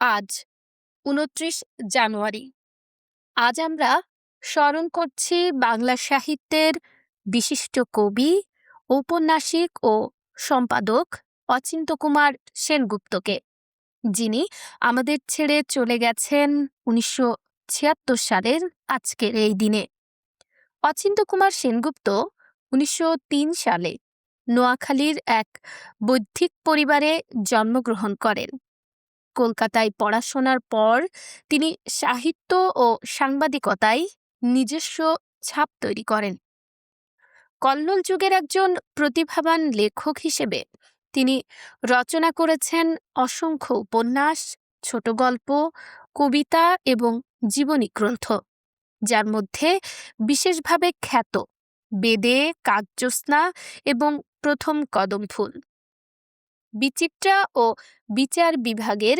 আজ, উনত্রিশ জানুয়ারি। আজ আমরা স্মরণ করছি বাংলা সাহিত্যের বিশিষ্ট কবি, ঔপন্যাসিক ও সম্পাদক অচিন্ত্যকুমার সেনগুপ্তকে, যিনি আমাদের ছেড়ে চলে গেছেন উনিশশো ছিয়াত্তর সালের আজকের এই দিনে। অচিন্ত্যকুমার সেনগুপ্ত উনিশশো তিন সালে নোয়াখালীর এক বৈদিক পরিবারে জন্মগ্রহণ করেন। কলকাতায় পড়াশোনার পর তিনি সাহিত্য ও সাংবাদিকতায় নিজস্ব ছাপ তৈরি করেন। কল্লোল যুগের একজন প্রতিভাবান লেখক হিসেবে তিনি রচনা করেছেন অসংখ্য উপন্যাস, ছোট গল্প, কবিতা এবং জীবনী গ্রন্থ, যার মধ্যে বিশেষভাবে খ্যাত বেদে, কাকজ্যোৎস্না এবং প্রথম কদম ফুল বিচিত্রা ও বিচার বিভাগের